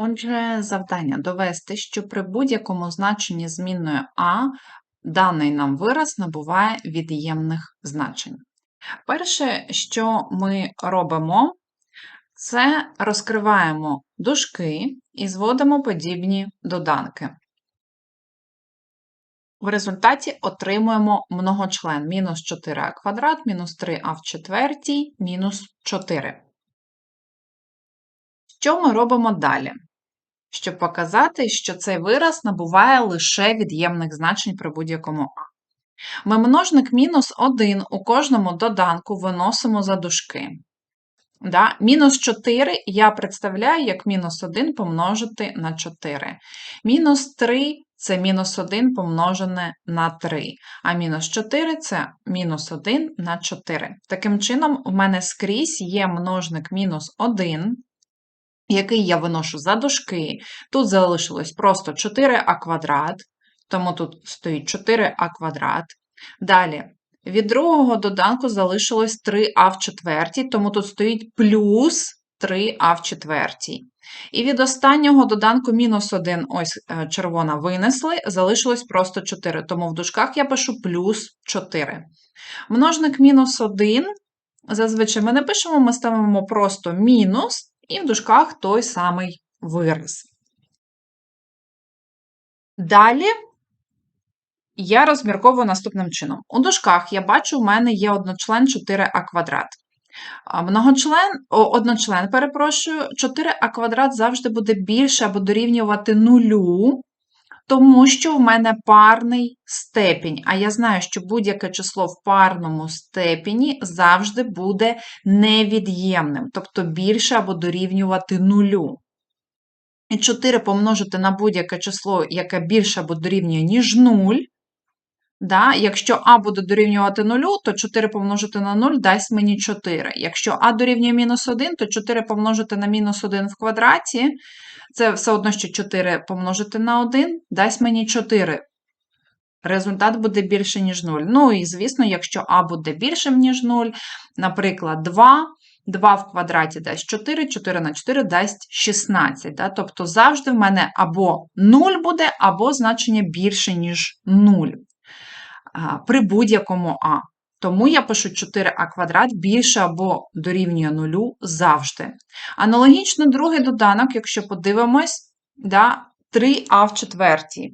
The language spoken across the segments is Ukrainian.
Отже, завдання довести, що при будь-якому значенні змінною а даний нам вираз набуває від'ємних значень. Перше, що ми робимо, це розкриваємо дужки і зводимо подібні доданки. В результаті отримуємо многочлен мінус 4а квадрат, мінус 3а в четвертій, мінус 4. Що ми робимо далі? Щоб показати, що цей вираз набуває лише від'ємних значень при будь-якому А. Ми множник мінус 1 у кожному доданку виносимо за дужки. Да? Мінус 4 я представляю як мінус 1 помножити на 4. Мінус 3 це мінус 1 помножене на 3. А мінус 4 це мінус 1 на 4. Таким чином, у мене скрізь є множник мінус 1 який я виношу за дужки. Тут залишилось просто 4а квадрат, тому тут стоїть 4а квадрат. Далі, від другого доданку залишилось 3а в четвертій, тому тут стоїть плюс 3а в четвертій. І від останнього доданку мінус 1, ось е, червона винесли, залишилось просто 4, тому в дужках я пишу плюс 4. Множник мінус 1, зазвичай ми не пишемо, ми ставимо просто мінус, і в дужках той самий вираз. Далі я розмірковую наступним чином. У дужках я бачу, у мене є одночлен 4а квадрат. Многочлен, о, одночлен, перепрошую, 4а квадрат завжди буде більше або дорівнювати нулю, тому що в мене парний степінь. А я знаю, що будь-яке число в парному степені завжди буде невід'ємним, тобто більше або дорівнювати нулю. І 4 помножити на будь-яке число, яке більше або дорівнює, ніж 0. Да? Якщо А буде дорівнювати 0, то 4 помножити на 0 дасть мені 4. Якщо А дорівнює мінус 1, то 4 помножити на мінус 1 в квадраті це все одно, що 4 помножити на 1 дасть мені 4. Результат буде більше, ніж 0. Ну і, звісно, якщо А буде більшим, ніж 0, наприклад, 2, 2 в квадраті дасть 4, 4 на 4 дасть 16. Да? Тобто завжди в мене або 0 буде, або значення більше, ніж 0 при будь-якому А. Тому я пишу 4а квадрат більше або дорівнює нулю завжди. Аналогічно другий доданок, якщо подивимось, да, 3а в четвертій.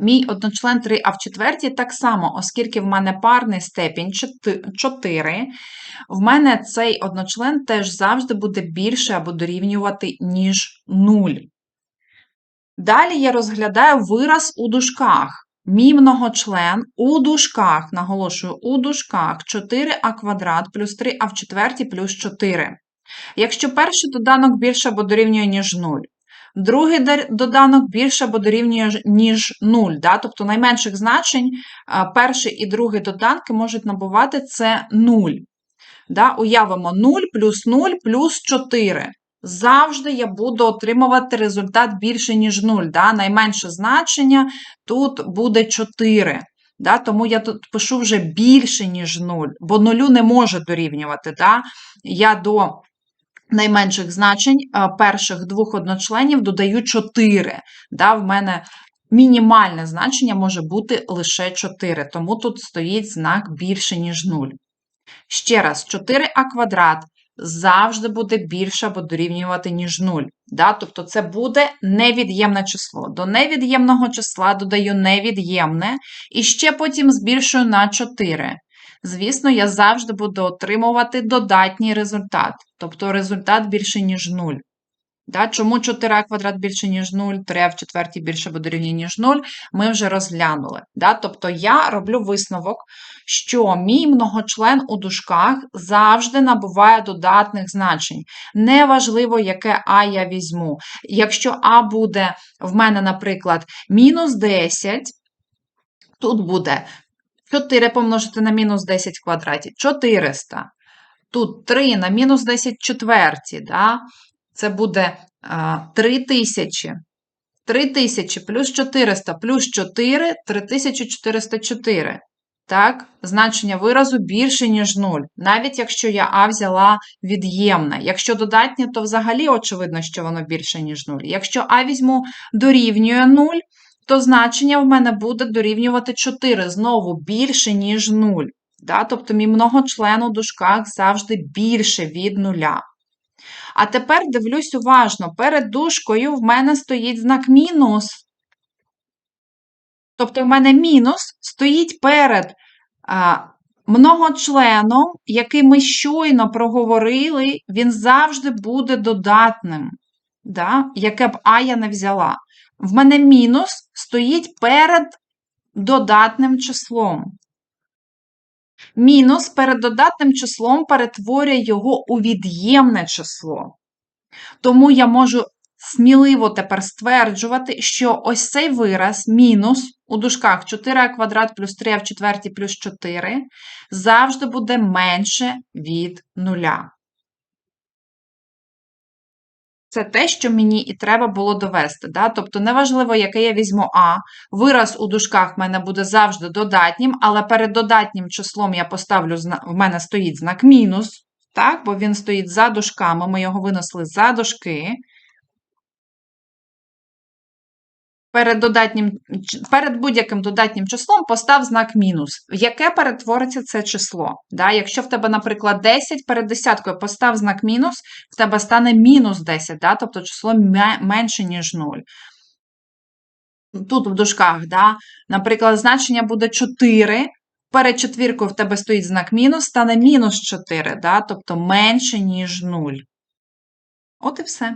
Мій одночлен 3а в четвертій так само, оскільки в мене парний степінь 4, в мене цей одночлен теж завжди буде більше або дорівнювати, ніж 0. Далі я розглядаю вираз у дужках. Мій многочлен у дужках, наголошую, у дужках 4а квадрат плюс 3а в четвертій плюс 4. Якщо перший доданок більше або дорівнює, ніж 0, другий доданок більше або дорівнює, ніж 0, да? тобто найменших значень перший і другий доданки можуть набувати це 0. Да? Уявимо 0 плюс 0 плюс 4 завжди я буду отримувати результат більше, ніж 0. Да? Найменше значення тут буде 4. Да? Тому я тут пишу вже більше, ніж 0, бо 0 не може дорівнювати. Да? Я до найменших значень перших двох одночленів додаю 4. Да? В мене мінімальне значення може бути лише 4, тому тут стоїть знак більше, ніж 0. Ще раз, 4а квадрат завжди буде більше або дорівнювати, ніж 0. Да? Тобто це буде невід'ємне число. До невід'ємного числа додаю невід'ємне і ще потім збільшую на 4. Звісно, я завжди буду отримувати додатній результат, тобто результат більше, ніж 0. Да? Чому 4 квадрат більше, ніж 0, 3 в четвертій більше буде рівні, ніж 0, ми вже розглянули. Да? Тобто я роблю висновок, що мій многочлен у дужках завжди набуває додатних значень. Неважливо, яке А я візьму. Якщо А буде в мене, наприклад, мінус 10, тут буде 4 помножити на мінус 10 в квадраті 400. Тут 3 на мінус 10 четверті. Да? Це буде 3000. 3000 плюс 400 плюс 4 3404. так, значення виразу більше, ніж 0. Навіть якщо я А взяла від'ємне. Якщо додатнє, то взагалі очевидно, що воно більше, ніж 0. Якщо А візьму дорівнює 0, то значення в мене буде дорівнювати 4. Знову більше, ніж 0. Да? Тобто мій многочлен у дужках завжди більше від нуля. А тепер дивлюсь уважно, перед дужкою в мене стоїть знак мінус. Тобто в мене мінус стоїть перед а, многочленом, який ми щойно проговорили, він завжди буде додатним, да? яке б А я не взяла. В мене мінус стоїть перед додатним числом. Мінус перед додатним числом перетворює його у від'ємне число. Тому я можу сміливо тепер стверджувати, що ось цей вираз мінус у дужках 4а квадрат плюс 3а в четвертій плюс 4 завжди буде менше від нуля. Це те, що мені і треба було довести. Да? Тобто, неважливо, яке я візьму А, вираз у дужках в мене буде завжди додатнім, але перед додатнім числом я поставлю, в мене стоїть знак мінус, так? бо він стоїть за дужками, ми його винесли за дужки. Перед, додатнім, перед будь-яким додатнім числом постав знак мінус. В яке перетвориться це число? Да? Якщо в тебе, наприклад, 10, перед десяткою постав знак мінус, в тебе стане мінус 10, да? тобто число менше, ніж 0. Тут в дужках, да? наприклад, значення буде 4, перед четвіркою в тебе стоїть знак мінус, стане мінус 4, да? тобто менше, ніж 0. От і все.